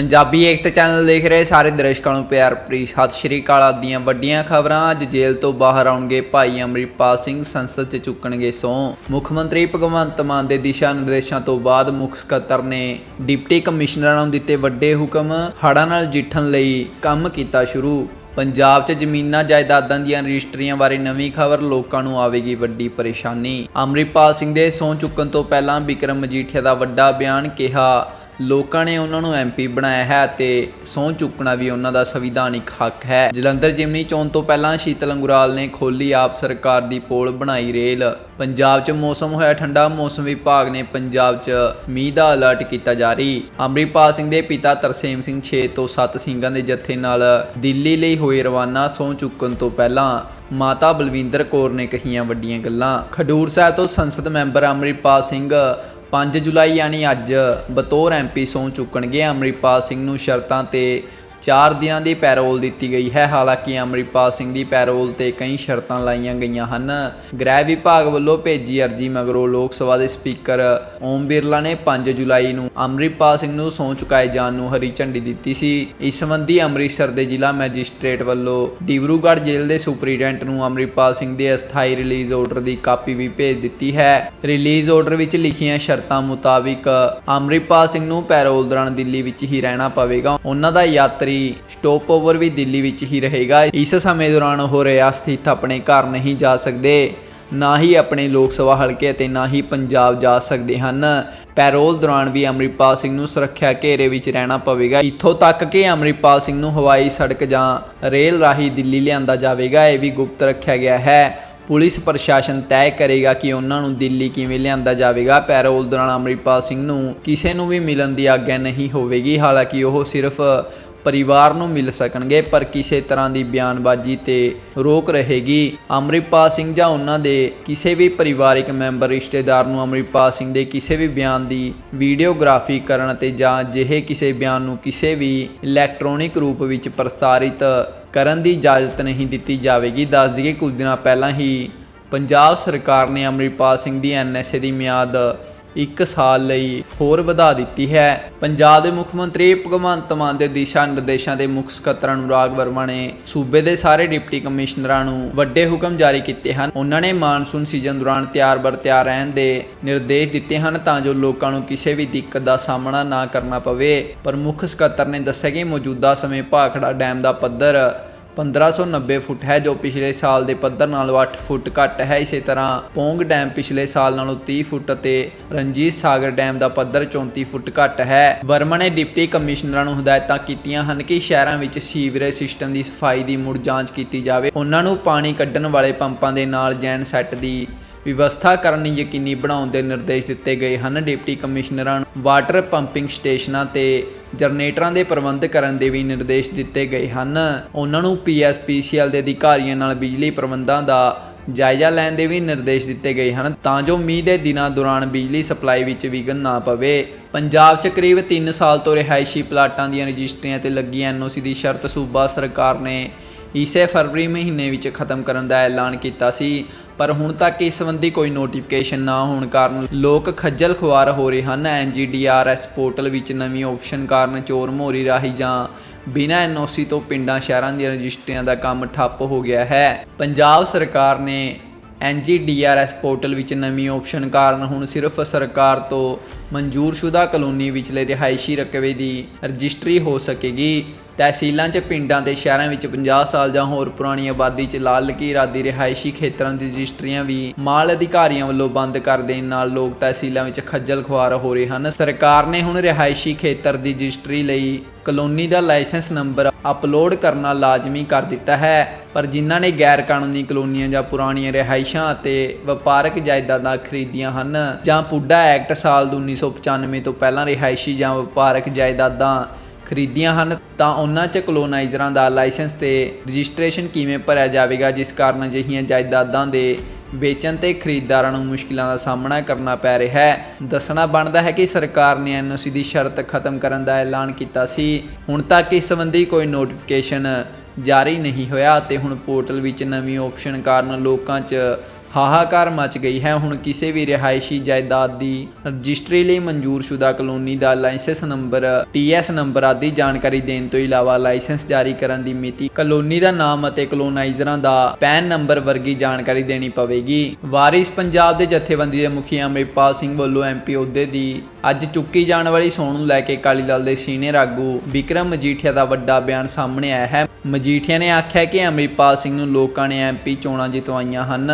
ਪੰਜਾਬੀ ਏਕਤਾ channel ਦੇਖ ਰਹੇ ਸਾਰੇ ਦਰਸ਼ਕਾਂ ਨੂੰ ਪਿਆਰ ਭਰੀ ਸਤਿ ਸ਼੍ਰੀ ਅਕਾਲ। ਆਦੀਆਂ ਵੱਡੀਆਂ ਖਬਰਾਂ, ਅੱਜ ਜੇਲ੍ਹ ਤੋਂ ਬਾਹਰ ਆਉਣਗੇ ਭਾਈ ਅਮਰਿਤਪਾਲ ਸਿੰਘ, ਸੰਸਦ 'ਚ ਚੁੱਕਣਗੇ ਸਹੁੰ। ਮੁੱਖ ਮੰਤਰੀ ਭਗਵੰਤ ਮਾਨ ਦੇ ਦਿਸ਼ਾ ਨਿਰਦੇਸ਼ਾਂ ਤੋਂ ਬਾਅਦ ਮੁੱਖ ਸਕੱਤਰ ਨੇ ਡਿਪਟੀ ਕਮਿਸ਼ਨਰਾਂ ਨੂੰ ਦਿੱਤੇ ਵੱਡੇ ਹੁਕਮ, ਹੜ੍ਹਾਂ ਨਾਲ ਜਿੱਠਣ ਲਈ ਕੰਮ ਕੀਤਾ ਸ਼ੁਰੂ। ਪੰਜਾਬ 'ਚ ਜ਼ਮੀਨਾਂ ਜਾਇਦਾਦਾਂ ਦੀਆਂ ਰਜਿਸਟਰੀਆਂ ਬਾਰੇ ਨਵੀਂ ਖਬਰ ਲੋਕਾਂ ਨੂੰ ਆਵੇਗੀ ਵੱਡੀ ਪਰੇਸ਼ਾਨੀ। ਅਮਰਿਤਪਾਲ ਸਿੰਘ ਦੇ ਸਹੁੰ ਚੁੱਕਣ ਤੋਂ ਪਹਿਲਾਂ ਵਿਕਰਮ ਮਜੀਠੀਆ ਦਾ ਵੱਡਾ ਬਿਆਨ ਕਿਹਾ ਲੋਕਾਂ ਨੇ ਉਹਨਾਂ ਨੂੰ ਐਮਪੀ ਬਣਾਇਆ ਹੈ ਤੇ ਸਹੁੰ ਚੁੱਕਣਾ ਵੀ ਉਹਨਾਂ ਦਾ ਸੰਵਿਧਾਨਿਕ ਹੱਕ ਹੈ। ਜਲੰਧਰ ਜਿਮਨੀ ਚੋਣ ਤੋਂ ਪਹਿਲਾਂ ਸ਼ੀਤਲ ਅੰਗੁਰਾਲ ਨੇ ਖੋਲੀ ਆਪ ਸਰਕਾਰ ਦੀ ਪੋਲ ਬਣਾਈ ਰੇਲ। ਪੰਜਾਬ 'ਚ ਮੌਸਮ ਹੋਇਆ ਠੰਡਾ, ਮੌਸਮ ਵਿਭਾਗ ਨੇ ਪੰਜਾਬ 'ਚ ਮੀਂਹ ਦਾ ਅਲਰਟ ਕੀਤਾ ਜਾਰੀ। ਅੰਮ੍ਰਿਤਪਾਲ ਸਿੰਘ ਦੇ ਪਿਤਾ ਤਰਸੇਮ ਸਿੰਘ 6 ਤੋਂ 7 ਸਿੰਘਾਂ ਦੇ ਜਥੇ ਨਾਲ ਦਿੱਲੀ ਲਈ ਹੋਏ ਰਵਾਨਾ ਸਹੁੰ ਚੁੱਕਣ ਤੋਂ ਪਹਿਲਾਂ ਮਾਤਾ ਬਲਵਿੰਦਰ ਕੌਰ ਨੇ ਕਹੀਆਂ ਵੱਡੀਆਂ ਗੱਲਾਂ। ਖਡੂਰ ਸਾਹਿਬ ਤੋਂ ਸੰਸਦ ਮੈਂਬਰ ਅੰਮ੍ਰਿਤਪਾਲ ਸਿੰਘ 5 ਜੁਲਾਈ ਯਾਨੀ ਅੱਜ ਬਤੌਰ ਐਮਪੀ ਸਹੁੰ ਚੁੱਕਣਗੇ। ਅੰਮ੍ਰਿਤਪਾਲ ਸਿੰਘ ਨੂੰ ਸ਼ਰਤਾਂ ਤੇ 4 ਦਿਨਾਂ ਦੀ ਪੈਰੋਲ ਦਿੱਤੀ ਗਈ ਹੈ। ਹਾਲਾਂਕਿ ਅੰਮ੍ਰਿਤਪਾਲ ਸਿੰਘ ਦੀ ਪੈਰੋਲ ਤੇ ਕਈ ਸ਼ਰਤਾਂ ਲਾਈਆਂ ਗਈਆਂ ਹਨ। ਗ੍ਰਹਿ ਵਿਭਾਗ ਵੱਲੋਂ ਭੇਜੀ ਅਰਜੀ ਮਗਰੋਂ ਲੋਕ ਸਭਾ ਦੇ ਸਪੀਕਰ ਓਮ ਬਿਰਲਾ ਨੇ 5 ਜੁਲਾਈ ਨੂੰ ਅੰਮ੍ਰਿਤਪਾਲ ਸਿੰਘ ਨੂੰ ਸਹੁੰ ਚੁਕਾਏ ਜਾਣ ਨੂੰ ਹਰੀ ਝੰਡੀ ਦਿੱਤੀ ਸੀ। ਇਸ ਸੰਬੰਧੀ ਅੰਮ੍ਰਿਤਸਰ ਦੇ ਜ਼ਿਲ੍ਹਾ ਮੈਜਿਸਟ੍ਰੇਟ ਵੱਲੋਂ ਡਿਬਰੂਗੜ੍ਹ ਜੇਲ੍ਹ ਦੇ ਸੁਪਰੀਡੈਂਟ ਨੂੰ ਅੰਮ੍ਰਿਤਪਾਲ ਸਿੰਘ ਦੇ ਅਸਥਾਈ ਰਿਲੀਜ਼ ਆਰਡਰ ਦੀ ਕਾਪੀ ਵੀ ਭੇਜ ਦਿੱਤੀ ਹੈ। ਰਿਲੀਜ਼ ਆਰਡਰ ਵਿੱਚ ਲਿਖੀਆਂ ਸ਼ਰਤਾਂ ਮੁਤਾਬਿਕ ਅੰਮ੍ਰਿਤਪਾਲ ਸਿੰਘ ਨੂੰ ਪੈਰੋਲ ਦੌਰਾਨ ਦਿੱਲੀ ਵਿੱਚ ਹੀ ਰਹਿਣਾ ਪਵੇਗਾ। ਉਹਨਾਂ ਦਾ ਯਾਤਰੀ ਸਟਾਪ ਓਵਰ ਵੀ ਦਿੱਲੀ ਵਿੱਚ ਹੀ ਰਹੇਗਾ। ਇਸ ਸਮੇਂ ਦੌਰਾਨ ਉਹ ਰਿਹਾ ਆਪਣੇ ਘਰ ਨਹੀਂ ਜਾ ਸਕਦੇ। ਨਾ ਹੀ ਆਪਣੇ ਲੋਕ ਸਭਾ ਹਲਕੇ ਅਤੇ ਨਾ ਹੀ ਪੰਜਾਬ ਜਾ ਸਕਦੇ ਹਨ। ਪੈਰੋਲ ਦੌਰਾਨ ਵੀ ਅੰਮ੍ਰਿਤਪਾਲ ਸਿੰਘ ਨੂੰ ਸੁਰੱਖਿਆ ਘੇਰੇ ਵਿੱਚ ਰਹਿਣਾ ਪਵੇਗਾ। ਇੱਥੋਂ ਤੱਕ ਕਿ ਅੰਮ੍ਰਿਤਪਾਲ ਸਿੰਘ ਨੂੰ ਹਵਾਈ ਸੜਕ ਜਾਂ ਰੇਲ ਰਾਹੀਂ ਦਿੱਲੀ ਲਿਆਂਦਾ ਜਾਵੇਗਾ, ਇਹ ਵੀ ਗੁਪਤ ਰੱਖਿਆ ਗਿਆ ਹੈ। ਪੁਲਿਸ ਪ੍ਰਸ਼ਾਸਨ ਤੈਅ ਕਰੇਗਾ ਕਿ ਉਹਨਾਂ ਨੂੰ ਦਿੱਲੀ ਕਿਵੇਂ ਲਿਆਂਦਾ ਜਾਵੇਗਾ। ਪੈਰੋਲ ਦੌਰਾਨ ਅੰਮ੍ਰਿਤਪਾਲ ਸਿੰਘ ਨੂੰ ਕਿਸੇ ਨੂੰ ਵੀ ਮਿਲਣ ਦੀ ਆਗਿਆ ਨਹੀਂ ਹੋਵੇਗੀ। ਹਾਲਾਂਕਿ ਉਹ ਸਿਰਫ ਪਰਿਵਾਰ ਨੂੰ ਮਿਲ ਸਕਣਗੇ, ਪਰ ਕਿਸੇ ਤਰ੍ਹਾਂ ਦੀ ਬਿਆਨਬਾਜ਼ੀ ਤੇ ਰੋਕ ਰਹੇਗੀ। ਅੰਮ੍ਰਿਤਪਾਲ ਸਿੰਘ ਜਾਂ ਉਹਨਾਂ ਦੇ ਕਿਸੇ ਵੀ ਪਰਿਵਾਰਿਕ ਮੈਂਬਰ, ਰਿਸ਼ਤੇਦਾਰ ਨੂੰ ਅੰਮ੍ਰਿਤਪਾਲ ਸਿੰਘ ਦੇ ਕਿਸੇ ਵੀ ਬਿਆਨ ਦੀ ਵੀਡੀਓਗ੍ਰਾਫੀ ਕਰਨ ਅਤੇ ਜਾਂ ਜਿਹੇ ਕਿਸੇ ਬਿਆਨ ਨੂੰ ਕਿਸੇ ਵੀ ਇਲੈਕਟ੍ਰੋਨਿਕ ਰੂਪ ਵਿੱਚ ਪ੍ਰਸਾਰਿਤ ਕਰਨ ਦੀ ਇਜਾਜ਼ਤ ਨਹੀਂ ਦਿੱਤੀ ਜਾਵੇਗੀ। ਦੱਸ ਦਈਏ, ਕੁਝ ਦਿਨਾਂ ਪਹਿਲਾਂ ਹੀ ਪੰਜਾਬ ਸਰਕਾਰ ਨੇ ਅੰਮ੍ਰਿਤਪਾਲ ਸਿੰਘ ਦੀ ਐਨਐਸਏ ਦੀ ਮਿਆਦ ਇੱਕ ਸਾਲ ਲਈ ਹੋਰ ਵਧਾ ਦਿੱਤੀ ਹੈ। ਪੰਜਾਬ ਦੇ ਮੁੱਖ ਮੰਤਰੀ ਭਗਵੰਤ ਮਾਨ ਦੇ ਦਿਸ਼ਾ ਨਿਰਦੇਸ਼ਾਂ ਦੇ ਮੁੱਖ ਸਕੱਤਰ ਅਨੁਰਾਗ ਵਰਮਾ ਨੇ ਸੂਬੇ ਦੇ ਸਾਰੇ ਡਿਪਟੀ ਕਮਿਸ਼ਨਰਾਂ ਨੂੰ ਵੱਡੇ ਹੁਕਮ ਜਾਰੀ ਕੀਤੇ ਹਨ। ਉਹਨਾਂ ਨੇ ਮਾਨਸੂਨ ਸੀਜ਼ਨ ਦੌਰਾਨ ਤਿਆਰ ਬਰ ਤਿਆਰ ਰਹਿਣ ਦੇ ਨਿਰਦੇਸ਼ ਦਿੱਤੇ ਹਨ ਤਾਂ ਜੋ ਲੋਕਾਂ ਨੂੰ ਕਿਸੇ ਵੀ ਦਿੱਕਤ ਦਾ ਸਾਹਮਣਾ ਨਾ ਕਰਨਾ ਪਵੇ। ਪਰ ਮੁੱਖ ਸਕੱਤਰ ਨੇ ਦੱਸਿਆ ਕਿ ਮੌਜੂਦਾ ਸਮੇਂ ਭਾਖੜਾ ਡੈਮ ਦਾ ਪੱਧਰ 1590 ਫੁੱਟ ਹੈ, ਜੋ ਪਿਛਲੇ ਸਾਲ ਦੇ ਪੱਧਰ ਨਾਲੋਂ 8 ਫੁੱਟ ਘੱਟ ਹੈ। ਇਸੇ ਤਰ੍ਹਾਂ ਪੋਂਗ ਡੈਮ ਪਿਛਲੇ ਸਾਲ ਨਾਲੋਂ 30 ਫੁੱਟ ਅਤੇ ਰਣਜੀਤ ਸਾਗਰ ਡੈਮ ਦਾ ਪੱਧਰ 34 ਫੁੱਟ ਘੱਟ ਹੈ। ਵਰਮਾ ਨੇ ਡਿਪਟੀ ਕਮਿਸ਼ਨਰਾਂ ਨੂੰ ਹਦਾਇਤਾਂ ਕੀਤੀਆਂ ਹਨ ਕਿ ਸ਼ਹਿਰਾਂ ਵਿੱਚ ਸੀਵਰੇਜ ਸਿਸਟਮ ਦੀ ਸਫ਼ਾਈ ਦੀ ਮੁੜ ਜਾਂਚ ਕੀਤੀ ਜਾਵੇ। ਉਹਨਾਂ ਨੂੰ ਪਾਣੀ ਕੱਢਣ ਵਾਲੇ ਪੰਪਾਂ ਦੇ ਨਾਲ ਜੈਨ ਸੈੱਟ ਦੀ ਵਿਵਸਥਾ ਕਰਨ ਯਕੀਨੀ ਬਣਾਉਣ ਦੇ ਨਿਰਦੇਸ਼ ਦਿੱਤੇ ਗਏ ਹਨ। ਡਿਪਟੀ ਕਮਿਸ਼ਨਰਾਂ ਨੂੰ ਵਾਟਰ ਪੰਪਿੰਗ ਸਟੇਸ਼ਨਾਂ ਤੇ ਜਨਰੇਟਰਾਂ ਦੇ ਪ੍ਰਬੰਧ ਕਰਨ ਦੇ ਵੀ ਨਿਰਦੇਸ਼ ਦਿੱਤੇ ਗਏ ਹਨ। ਉਹਨਾਂ ਨੂੰ ਪੀਐਸਪੀਸੀਐਲ ਦੇ ਅਧਿਕਾਰੀਆਂ ਨਾਲ ਬਿਜਲੀ ਪ੍ਰਬੰਧਾਂ ਦਾ ਜਾਇਜ਼ਾ ਲੈਣ ਦੇ ਵੀ ਨਿਰਦੇਸ਼ ਦਿੱਤੇ ਗਏ ਹਨ। ਤਾਂ ਜੋ ਮੀਂਹ ਦੇ ਦਿਨਾਂ ਦੌਰਾਨ ਬਿਜਲੀ ਸਪਲਾਈ ਵਿੱਚ ਵਿਘਨ ਨਾ ਪਵੇ। ਪੰਜਾਬ 'ਚ ਕਰੀਬ 3 ਸਾਲ ਤੋਂ ਰਿਹਾਇਸ਼ੀ ਪਲਾਟਾਂ ਦੀਆਂ ਰਜਿਸਟਰੀਆਂ ਤੇ ਲੱਗੀ ਐਨਓਸੀ ਦੀ ਸ਼ਰਤ ਸੂਬਾ ਸਰਕਾਰ ਨੇ ਇਸੇ ਫਰਵਰੀ ਮਹੀਨੇ ਵਿੱਚ ਖਤਮ ਕਰਨ ਦਾ ਐਲਾਨ ਕੀਤਾ ਸੀ, ਪਰ ਹੁਣ ਤੱਕ ਇਸ ਸੰਬੰਧੀ ਕੋਈ ਨੋਟੀਫਿਕੇਸ਼ਨ ਨਾ ਹੋਣ ਕਾਰਨ ਲੋਕ ਖੱਜਲ ਖੁਆਰ ਹੋ ਰਹੇ ਹਨ। ਐਨਜੀਡੀਆਰਐਸ ਪੋਰਟਲ ਵਿੱਚ ਨਵੀਂ ਆਪਸ਼ਨ ਕਾਰਨ ਚੋਰ ਮੋਰੀ ਰਾਹੀਂ ਜਾਂ ਬਿਨਾਂ ਐਨਓਸੀ ਤੋਂ ਪਿੰਡਾਂ, ਸ਼ਹਿਰਾਂ ਦੀਆਂ ਰਜਿਸਟਰੀਆਂ ਦਾ ਕੰਮ ਠੱਪ ਹੋ ਗਿਆ ਹੈ। ਪੰਜਾਬ ਸਰਕਾਰ ਨੇ ਐਨਜੀਡੀਆਰਐਸ ਪੋਰਟਲ ਵਿੱਚ ਨਵੀਂ ਆਪਸ਼ਨ ਕਾਰਨ ਹੁਣ ਸਿਰਫ ਸਰਕਾਰ ਤੋਂ ਮਨਜ਼ੂਰਸ਼ੁਦਾ ਕਲੋਨੀ ਵਿਚਲੇ ਰਿਹਾਇਸ਼ੀ ਰਕਬੇ ਦੀ ਰਜਿਸਟਰੀ ਹੋ ਸਕੇਗੀ। ਤਹਿਸੀਲਾਂ 'ਚ, ਪਿੰਡਾਂ ਤੇ ਸ਼ਹਿਰਾਂ ਵਿੱਚ 50 ਸਾਲ ਜਾਂ ਹੋਰ ਪੁਰਾਣੀ ਆਬਾਦੀ 'ਚ ਲਾਲ ਲਕੀਰ ਆਦਿ ਰਿਹਾਇਸ਼ੀ ਖੇਤਰਾਂ ਦੀ ਰਜਿਸਟਰੀਆਂ ਵੀ ਮਾਲ ਅਧਿਕਾਰੀਆਂ ਵੱਲੋਂ ਬੰਦ ਕਰ ਦੇਣ ਨਾਲ ਲੋਕ ਤਹਿਸੀਲਾਂ ਵਿੱਚ ਖੱਜਲ ਖੁਆਰ ਹੋ ਰਹੇ ਹਨ। ਸਰਕਾਰ ਨੇ ਹੁਣ ਰਿਹਾਇਸ਼ੀ ਖੇਤਰ ਦੀ ਰਜਿਸਟਰੀ ਲਈ ਕਲੋਨੀ ਦਾ ਲਾਇਸੈਂਸ ਨੰਬਰ ਅਪਲੋਡ ਕਰਨਾ ਲਾਜ਼ਮੀ ਕਰ ਦਿੱਤਾ ਹੈ, ਪਰ ਜਿਨ੍ਹਾਂ ਨੇ ਗੈਰ ਕਾਨੂੰਨੀ ਕਲੋਨੀਆਂ ਜਾਂ ਪੁਰਾਣੀਆਂ ਰਿਹਾਇਸ਼ਾਂ ਅਤੇ ਵਪਾਰਕ ਜਾਇਦਾਦਾਂ ਖਰੀਦੀਆਂ ਹਨ ਜਾਂ ਪੁੱਡਾ ਐਕਟ ਸਾਲ 1995 ਤੋਂ ਪਹਿਲਾਂ ਰਿਹਾਇਸ਼ੀ ਜਾਂ ਵਪਾਰਕ ਜਾਇਦਾਦਾਂ ਖਰੀਦੀਆਂ ਹਨ, ਤਾਂ ਉਹਨਾਂ 'ਚ ਕਲੋਨਾਈਜ਼ਰਾਂ ਦਾ ਲਾਇਸੈਂਸ ਤੇ ਰਜਿਸਟ੍ਰੇਸ਼ਨ ਕਿਵੇਂ ਭਰਿਆ ਜਾਵੇਗਾ, ਜਿਸ ਕਾਰਨ ਅਜਿਹੀਆਂ ਜਾਇਦਾਦਾਂ ਦੇ ਵੇਚਣ ਤੇ ਖਰੀਦਦਾਰਾਂ ਨੂੰ ਮੁਸ਼ਕਿਲਾਂ ਦਾ ਸਾਹਮਣਾ ਕਰਨਾ ਪੈ ਰਿਹਾ ਹੈ। ਦੱਸਣਾ ਬਣਦਾ ਹੈ ਕਿ ਸਰਕਾਰ ਨੇ ਐਨਓਸੀ ਦੀ ਸ਼ਰਤ ਖਤਮ ਕਰਨ ਦਾ ਐਲਾਨ ਕੀਤਾ ਸੀ। ਹੁਣ ਤੱਕ ਇਸ ਸੰਬੰਧੀ ਕੋਈ ਨੋਟੀਫਿਕੇਸ਼ਨ ਜਾਰੀ ਨਹੀਂ ਹੋਇਆ ਤੇ ਹੁਣ ਪੋਰਟਲ ਵਿੱਚ ਨਵੀਂ ਆਪਸ਼ਨ ਕਾਰਨ ਲੋਕਾਂ 'ਚ ਹਾਹਾਕਾਰ ਮਚ ਗਈ ਹੈ। ਹੁਣ ਕਿਸੇ ਵੀ ਰਿਹਾਇਸ਼ੀ ਜਾਇਦਾਦ ਦੀ ਰਜਿਸਟਰੀ ਲਈ ਮਨਜ਼ੂਰਸ਼ੁਦਾ ਕਲੋਨੀ ਦਾ ਲਾਇਸੈਂਸ ਨੰਬਰ ਟੀਐਸ ਨੰਬਰ ਆਦਿ ਜਾਣਕਾਰੀ ਦੇਣ ਤੋਂ ਇਲਾਵਾ ਲਾਇਸੈਂਸ ਜਾਰੀ ਕਰਨ ਦੀ ਮਿਤੀ, ਕਲੋਨੀ ਦਾ ਨਾਮ ਅਤੇ ਕਲੋਨਾਈਜ਼ਰਾਂ ਦਾ ਪੈਨ ਨੰਬਰ ਵਰਗੀ ਜਾਣਕਾਰੀ ਦੇਣੀ ਪਵੇਗੀ। ਵਾਰਿਸ ਪੰਜਾਬ ਦੇ ਜਥੇਬੰਦੀ ਦੇ ਮੁਖੀ ਅਮਰਿਤਪਾਲ ਸਿੰਘ ਵੱਲੋਂ ਐਮਪੀ ਅਹੁਦੇ ਦੀ ਅੱਜ ਚੁੱਕੀ ਜਾਣ ਵਾਲੀ ਸੌਣ ਨੂੰ ਲੈ ਕੇ ਅਕਾਲੀ ਦਲ ਦੇ ਸੀਨੀਅਰ ਆਗੂ ਵਿਕਰਮ ਮਜੀਠੀਆ ਦਾ ਵੱਡਾ ਬਿਆਨ ਸਾਹਮਣੇ ਆਇਆ ਹੈ। ਮਜੀਠੀਆ ਨੇ ਆਖਿਆ ਕਿ ਅਮਰਿਤਪਾਲ ਸਿੰਘ ਨੂੰ ਲੋਕਾਂ ਨੇ ਐਮਪੀ ਚੋਣਾਂ ਜਿਤਵਾਈਆਂ ਹਨ।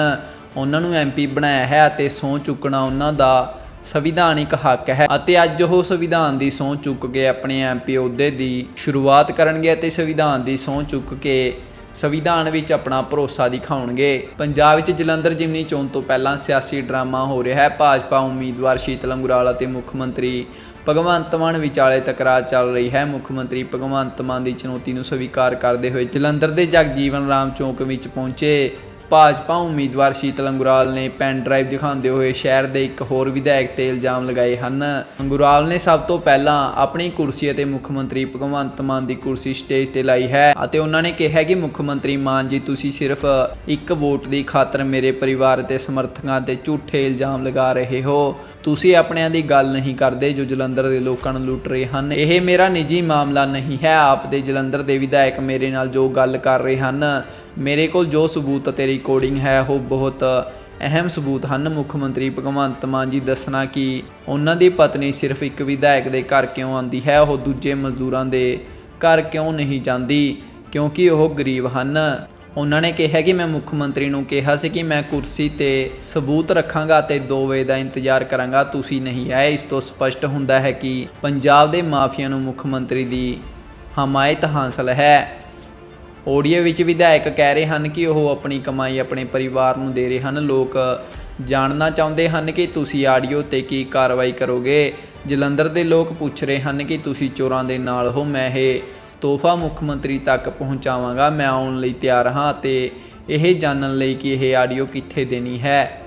ਉਹਨਾਂ ਨੂੰ ਐਮਪੀ ਬਣਾਇਆ ਹੈ ਅਤੇ ਸਹੁੰ ਚੁੱਕਣਾ ਉਹਨਾਂ ਦਾ ਸੰਵਿਧਾਨਿਕ ਹੱਕ ਹੈ ਅਤੇ ਅੱਜ ਉਹ ਸੰਵਿਧਾਨ ਦੀ ਸਹੁੰ ਚੁੱਕ ਕੇ ਆਪਣੇ ਐਮਪੀ ਅਹੁਦੇ ਦੀ ਸ਼ੁਰੂਆਤ ਕਰਨਗੇ ਅਤੇ ਸੰਵਿਧਾਨ ਦੀ ਸਹੁੰ ਚੁੱਕ ਕੇ ਸੰਵਿਧਾਨ ਵਿੱਚ ਆਪਣਾ ਭਰੋਸਾ ਦਿਖਾਉਣਗੇ। ਪੰਜਾਬ ਵਿੱਚ ਜਲੰਧਰ ਜਿਮਨੀ ਚੋਣ ਤੋਂ ਪਹਿਲਾਂ ਸਿਆਸੀ ਡਰਾਮਾ ਹੋ ਰਿਹਾ ਹੈ। ਭਾਜਪਾ ਉਮੀਦਵਾਰ ਸ਼ੀਤਲ ਅੰਗੁਰਾਲ ਅਤੇ ਮੁੱਖ ਮੰਤਰੀ ਭਗਵੰਤ ਮਾਨ ਵਿਚਾਲੇ ਤਕਰਾਰ ਚੱਲ ਰਹੀ ਹੈ। ਮੁੱਖ ਮੰਤਰੀ ਭਗਵੰਤ ਮਾਨ ਦੀ ਚੁਣੌਤੀ ਨੂੰ ਸਵੀਕਾਰ ਕਰਦੇ ਹੋਏ ਜਲੰਧਰ ਦੇ ਜਗਜੀਵਨ ਰਾਮ ਚੌਂਕ ਵਿੱਚ ਪਹੁੰਚੇ ਭਾਜਪਾ ਉਮੀਦਵਾਰ ਸ਼ੀਤਲ ਅੰਗੁਰਾਲ ਨੇ ਪੈਨ ਡਰਾਈਵ ਦਿਖਾਉਂਦੇ ਹੋਏ ਸ਼ਹਿਰ ਦੇ ਇੱਕ ਹੋਰ ਵਿਧਾਇਕ ਤੇ ਇਲਜ਼ਾਮ ਲਗਾਏ ਹਨ। ਅੰਗੁਰਾਲ ਨੇ ਸਭ ਤੋਂ ਪਹਿਲਾਂ ਆਪਣੀ ਕੁਰਸੀ ਅਤੇ ਮੁੱਖ ਮੰਤਰੀ ਭਗਵੰਤ ਮਾਨ ਦੀ ਕੁਰਸੀ ਸਟੇਜ ਤੇ ਲਾਈ ਹੈ ਅਤੇ ਉਹਨਾਂ ਨੇ ਕਿਹਾ ਕਿ ਮੁੱਖ ਮੰਤਰੀ ਮਾਨ ਜੀ, ਤੁਸੀਂ ਸਿਰਫ ਇੱਕ ਵੋਟ ਦੀ ਖਾਤਰ ਮੇਰੇ ਪਰਿਵਾਰ ਤੇ ਸਮਰਥਕਾਂ ਤੇ ਝੂਠੇ ਇਲਜ਼ਾਮ ਲਗਾ ਰਹੇ ਹੋ। ਤੁਸੀਂ ਆਪਣਿਆਂ ਦੀ ਗੱਲ ਨਹੀਂ ਕਰਦੇ ਜੋ ਜਲੰਧਰ ਦੇ ਲੋਕਾਂ ਨੂੰ ਲੁੱਟ ਰਹੇ ਹਨ। ਇਹ ਮੇਰਾ ਨਿੱਜੀ ਮਾਮਲਾ ਨਹੀਂ ਹੈ। ਆਪ ਦੇ ਜਲੰਧਰ ਦੇ ਵਿਧਾਇਕ ਮੇਰੇ ਨਾਲ ਜੋ ਗੱਲ ਕਰ ਰਹੇ ਹਨ ਮੇਰੇ ਕੋਲ ਜੋ ਸਬੂਤ ਅਤੇ ਰਿਕਾਰਡਿੰਗ ਹੈ, ਉਹ ਬਹੁਤ ਅਹਿਮ ਸਬੂਤ ਹਨ। ਮੁੱਖ ਮੰਤਰੀ ਭਗਵੰਤ ਮਾਨ ਜੀ ਦੱਸਣਾ ਕਿ ਉਹਨਾਂ ਦੀ ਪਤਨੀ ਸਿਰਫ ਇੱਕ ਵਿਧਾਇਕ ਦੇ ਘਰ ਕਿਉਂ ਆਉਂਦੀ ਹੈ, ਉਹ ਦੂਜੇ ਮਜ਼ਦੂਰਾਂ ਦੇ ਘਰ ਕਿਉਂ ਨਹੀਂ ਜਾਂਦੀ, ਕਿਉਂਕਿ ਉਹ ਗਰੀਬ ਹਨ। ਉਹਨਾਂ ਨੇ ਕਿਹਾ ਕਿ ਮੈਂ ਮੁੱਖ ਮੰਤਰੀ ਨੂੰ ਕਿਹਾ ਸੀ ਕਿ ਮੈਂ ਕੁਰਸੀ ਤੇ ਸਬੂਤ ਰੱਖਾਂਗਾ ਤੇ 2 ਵਜੇ ਦਾ ਇੰਤਜ਼ਾਰ ਕਰਾਂਗਾ। ਤੁਸੀਂ ਨਹੀਂ ਆਏ। ਇਸ ਤੋਂ ਸਪਸ਼ਟ ਹੁੰਦਾ ਹੈ ਕਿ ਪੰਜਾਬ ਦੇ ਮਾਫੀਆ ਨੂੰ ਮੁੱਖ ਮੰਤਰੀ ਦੀ ਹਮਾਇਤ ਹਾਸਲ ਹੈ। ਓਡੀਓ ਵਿੱਚ ਵਿਧਾਇਕ ਕਹਿ ਰਹੇ ਹਨ ਕਿ ਉਹ ਆਪਣੀ ਕਮਾਈ ਆਪਣੇ ਪਰਿਵਾਰ ਨੂੰ ਦੇ ਰਹੇ ਹਨ। ਲੋਕ ਜਾਣਨਾ ਚਾਹੁੰਦੇ ਹਨ ਕਿ ਤੁਸੀਂ ਆਡੀਓ ਤੇ ਕੀ ਕਾਰਵਾਈ ਕਰੋਗੇ। ਜਲੰਧਰ ਦੇ ਲੋਕ ਪੁੱਛ ਰਹੇ ਹਨ ਕਿ ਤੁਸੀਂ ਚੋਰਾਂ ਦੇ ਨਾਲ ਹੋ, ਮੈਂ ਇਹ ਤੋਹਫਾ ਮੁੱਖ ਮੰਤਰੀ ਤੱਕ ਪਹੁੰਚਾਵਾਂਗਾ, ਮੈਂ ਆਉਣ ਲਈ ਤਿਆਰ ਹਾਂ ਤੇ ਇਹ ਜਾਣਨ ਲਈ ਕਿ ਇਹ ਆਡੀਓ ਕਿੱਥੇ ਦੇਣੀ ਹੈ।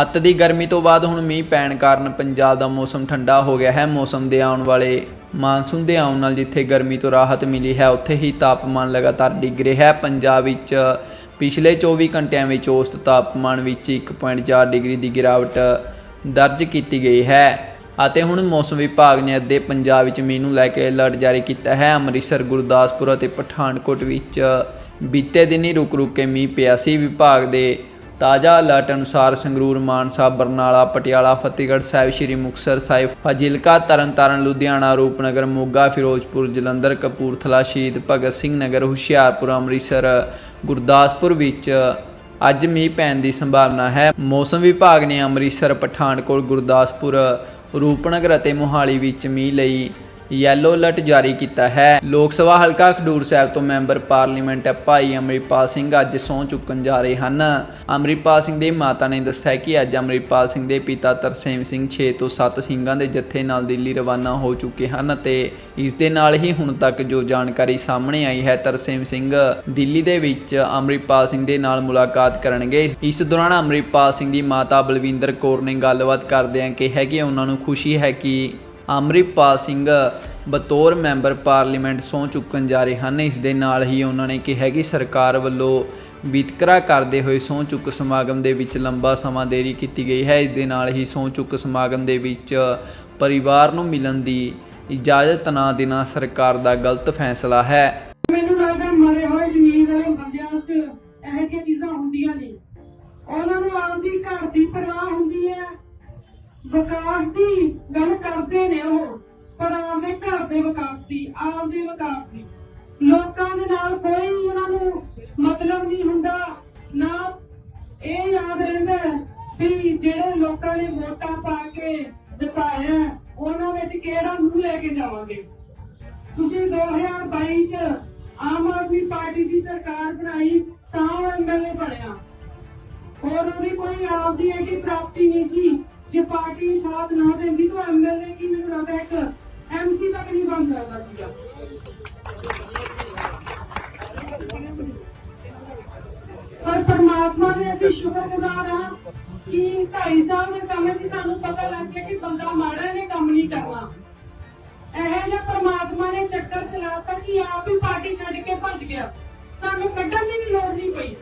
ਅੱਤ ਦੀ ਗਰਮੀ ਤੋਂ ਬਾਅਦ ਹੁਣ ਮੀਂਹ ਪੈਣ ਕਾਰਨ ਪੰਜਾਬ ਦਾ ਮੌਸਮ ਠੰਡਾ ਹੋ ਗਿਆ ਹੈ। ਮੌਸਮ ਦੇ ਆਉਣ ਵਾਲੇ ਮਾਨਸੂਨ ਦੇ ਆਉਣ ਨਾਲ ਜਿੱਥੇ ਗਰਮੀ ਤੋਂ ਰਾਹਤ ਮਿਲੀ ਹੈ, ਉੱਥੇ ਹੀ ਤਾਪਮਾਨ ਲਗਾਤਾਰ ਡਿੱਗ ਰਿਹਾ ਹੈ। ਪੰਜਾਬ ਵਿੱਚ ਪਿਛਲੇ 24 ਘੰਟਿਆਂ ਵਿੱਚ ਔਸਤ ਤਾਪਮਾਨ ਵਿੱਚ 1.4 ਡਿਗਰੀ ਦੀ ਗਿਰਾਵਟ ਦਰਜ ਕੀਤੀ ਗਈ ਹੈ ਅਤੇ ਹੁਣ ਮੌਸਮ ਵਿਭਾਗ ਨੇ ਅੱਧੇ ਪੰਜਾਬ ਵਿੱਚ ਮੀਂਹ ਨੂੰ ਲੈ ਕੇ ਅਲਰਟ ਜਾਰੀ ਕੀਤਾ ਹੈ। ਅੰਮ੍ਰਿਤਸਰ, ਗੁਰਦਾਸਪੁਰ ਅਤੇ ਪਠਾਨਕੋਟ ਵਿੱਚ ਬੀਤੇ ਦਿਨ ਹੀ ਰੁਕ ਰੁਕ ਕੇ ਮੀਂਹ ਪਿਆ ਸੀ। ਵਿਭਾਗ ਦੇ ਤਾਜ਼ਾ ਅਲਰਟ ਅਨੁਸਾਰ ਸੰਗਰੂਰ, ਮਾਨਸਾ, ਬਰਨਾਲਾ, ਪਟਿਆਲਾ, ਫਤਿਹਗੜ੍ਹ ਸਾਹਿਬ, ਸ੍ਰੀ ਮੁਕਤਸਰ ਸਾਹਿਬ, ਫਾਜ਼ਿਲਕਾ, ਤਰਨਤਾਰਨ, ਲੁਧਿਆਣਾ, ਰੂਪਨਗਰ, ਮੋਗਾ, ਫਿਰੋਜ਼ਪੁਰ, ਜਲੰਧਰ, ਕਪੂਰਥਲਾ, ਸ਼ਹੀਦ ਭਗਤ ਸਿੰਘ ਨਗਰ, ਹੁਸ਼ਿਆਰਪੁਰ, ਅੰਮ੍ਰਿਤਸਰ, ਗੁਰਦਾਸਪੁਰ ਵਿੱਚ ਅੱਜ ਮੀਂਹ ਪੈਣ ਦੀ ਸੰਭਾਵਨਾ ਹੈ। ਮੌਸਮ ਵਿਭਾਗ ਨੇ ਅੰਮ੍ਰਿਤਸਰ, ਪਠਾਨਕੋਟ, ਗੁਰਦਾਸਪੁਰ, ਰੂਪਨਗਰ ਅਤੇ ਮੋਹਾਲੀ ਵਿੱਚ ਮੀਂਹ ਲਈ ਯੈਲੋ ਅਲਰਟ ਜਾਰੀ ਕੀਤਾ ਹੈ। ਲੋਕ ਸਭਾ ਹਲਕਾ ਖਡੂਰ ਸਾਹਿਬ ਤੋਂ ਮੈਂਬਰ ਪਾਰਲੀਮੈਂਟ ਭਾਈ ਅਮਰਿਤਪਾਲ ਸਿੰਘ ਅੱਜ ਸਹੁੰ ਚੁੱਕਣ ਜਾ ਰਹੇ ਹਨ। ਅਮਰਿਤਪਾਲ ਸਿੰਘ ਦੇ ਮਾਤਾ ਨੇ ਦੱਸਿਆ ਕਿ ਅੱਜ ਅਮਰਿਤਪਾਲ ਸਿੰਘ ਦੇ ਪਿਤਾ ਤਰਸੇਮ ਸਿੰਘ 6 ਤੋਂ 7 ਸਿੰਘਾਂ ਦੇ ਜੱਥੇ ਨਾਲ ਦਿੱਲੀ ਰਵਾਨਾ ਹੋ ਚੁੱਕੇ ਹਨ ਅਤੇ ਇਸ ਦੇ ਨਾਲ ਹੀ ਹੁਣ ਤੱਕ ਜੋ ਜਾਣਕਾਰੀ ਸਾਹਮਣੇ ਆਈ ਹੈ, ਤਰਸੇਮ ਸਿੰਘ ਦਿੱਲੀ ਦੇ ਵਿੱਚ ਅਮਰਿਤਪਾਲ ਸਿੰਘ ਦੇ ਨਾਲ ਮੁਲਾਕਾਤ ਕਰਨਗੇ। ਇਸ ਦੌਰਾਨ ਅਮਰਿਤਪਾਲ ਸਿੰਘ ਦੀ ਮਾਤਾ ਬਲਵਿੰਦਰ ਕੌਰ ਨੇ ਗੱਲਬਾਤ ਕਰਦਿਆਂ ਕਿਹਾ ਕਿ ਉਹਨਾਂ ਨੂੰ ਖੁਸ਼ੀ ਹੈ ਕਿ ਅਮਰਿਤਪਾਲ ਸਿੰਘ ਬਤੌਰ ਮੈਂਬਰ ਪਾਰਲੀਮੈਂਟ ਸਹੁੰ ਚੁੱਕਣ ਜਾ ਰਹੇ ਹਨ। ਇਸ ਦੇ ਨਾਲ ਹੀ ਉਹਨਾਂ ਨੇ ਕਿਹਾ ਕਿ ਸਰਕਾਰ ਵੱਲੋਂ ਵਿਤਕਰਾ ਕਰਦੇ ਹੋਏ ਸਹੁੰ ਚੁੱਕ ਸਮਾਗਮ ਦੇ ਵਿੱਚ ਲੰਬਾ ਸਮਾਂ ਦੇਰੀ ਕੀਤੀ ਗਈ ਹੈ। ਇਸ ਦੇ ਨਾਲ ਹੀ ਸਹੁੰ ਚੁੱਕ ਸਮਾਗਮ ਦੇ ਵਿੱਚ ਪਰਿਵਾਰ ਨੂੰ ਮਿਲਣ ਦੀ ਇਜਾਜ਼ਤ ਨਾ ਦੇਣਾ ਸਰਕਾਰ ਦਾ ਗਲਤ ਫੈਸਲਾ ਹੈ। ਮੈਨੂੰ ਲੱਗਦਾ ਮਰੇ ਹੋਏ ਜ਼ਮੀਨ ਵਾਲੇ ਬੰਦਿਆਂ 'ਚ ਇਹੋ ਜਿਹੀਆਂ ਚੀਜ਼ਾਂ ਹੁੰਦੀਆਂ ਨਹੀਂ ਉਹਨਾਂ ਨੂੰ ਆਪਦੀ ਘਰ ਦੀ ਪਰਵਾਹ ਹੁੰਦੀ ਹੈ ਵਿਕਾਸ ਦੀ ਗੱਲ ਕਰਦੇ ਨੇ ਉਹ, ਪਰ ਆਪਦੇ ਘਰ ਦੇ ਵਿਕਾਸ ਦੀ, ਆਪਦੇ ਵਿਕਾਸ ਦੀ। ਲੋਕਾਂ ਦੇ ਨਾਲ ਕੋਈ ਉਹਨਾਂ ਨੂੰ ਮਤਲਬ ਨਹੀਂ ਹੁੰਦਾ, ਨਾ ਇਹ ਯਾਦ ਰਹਿੰਦਾ ਵੀ ਜਿਹੜੇ ਲੋਕਾਂ ਨੇ ਵੋਟਾਂ ਪਾ ਕੇ ਜਿਤਾਇਆ, ਉਹਨਾਂ ਵਿੱਚ ਕਿਹੜਾ ਮੂੰਹ ਲੈ ਕੇ ਜਾਵਾਂਗੇ? ਤੁਸੀਂ 2022 ਚ ਆਮ ਆਦਮੀ ਪਾਰਟੀ ਦੀ ਸਰਕਾਰ ਬਣਾਈ, ਤਾਂ ਉਹ ਐਮਐਲਏ ਬਣਿਆ। ਹੋਰ ਉਹਦੀ ਕੋਈ ਆਪਦੀ ਐਡੀ ਪ੍ਰਾਪਤੀ ਨਹੀਂ ਸੀ। ਜੇ ਪਾਰਟੀ ਸਾਥ ਨਾ ਦਿੰਦੀ ਤਾਂ ਐਮਐਲਏ ਕੀ ਮੈਨੂੰ ਲੱਗਦਾ ਇੱਕ ਐਮਸੀ ਤੱਕ ਨਹੀਂ ਬਣ ਸਕਦਾ ਸੀਗਾ। ਪਰ ਪਰਮਾਤਮਾ ਦੇ ਅਸੀਂ ਸ਼ੁਕਰਗੁਜ਼ਾਰ ਹਾਂ ਕਿ 2.5 ਸਾਲ ਦੇ ਸਮੇਂ 'ਚ ਸਾਨੂੰ ਪਤਾ ਲੱਗ ਗਿਆ ਕਿ ਬੰਦਾ ਮਾੜਾ ਨੇ ਕੰਮ ਨਹੀਂ ਕਰਨਾ। ਇਹ ਜਿਹਾ ਪਰਮਾਤਮਾ ਨੇ ਚੱਕਰ ਚਲਾਤਾ ਕਿ ਆਪ ਹੀ ਪਾਰਟੀ ਛੱਡ ਕੇ ਭੱਜ ਗਿਆ। ਸਾਨੂੰ ਕੱਢਣ ਦੀ ਵੀ ਲੋੜ ਨਹੀਂ ਪਈ।